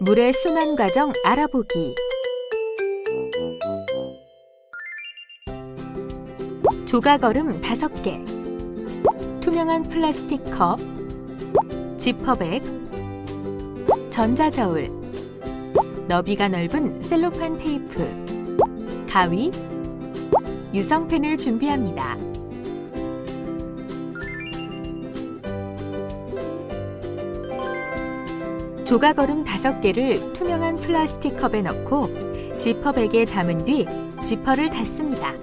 물의 순환 과정 알아보기. 조각 얼음 5개. 투명한 플라스틱 컵. 지퍼백. 전자저울. 너비가 넓은 셀로판 테이프. 가위. 유성펜을 준비합니다. 조각 얼음 5개를 투명한 플라스틱 컵에 넣고 지퍼백에 담은 뒤 지퍼를 닫습니다.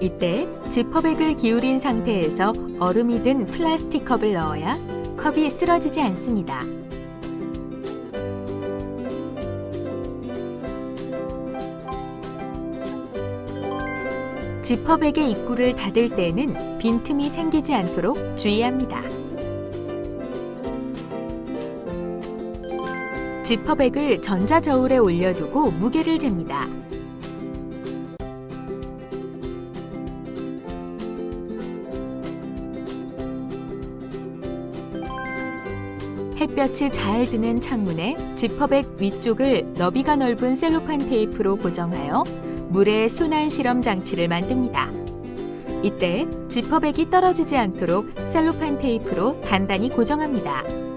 이때 지퍼백을 기울인 상태에서 얼음이 든 플라스틱 컵을 넣어야 컵이 쓰러지지 않습니다. 지퍼백의 입구를 닫을 때는 빈틈이 생기지 않도록 주의합니다. 지퍼백을 전자저울에 올려두고 무게를 잽니다. 햇볕이 잘 드는 창문에 지퍼백 위쪽을 너비가 넓은 셀로판 테이프로 고정하여 물의 순환 실험 장치를 만듭니다. 이때 지퍼백이 떨어지지 않도록 셀로판 테이프로 단단히 고정합니다.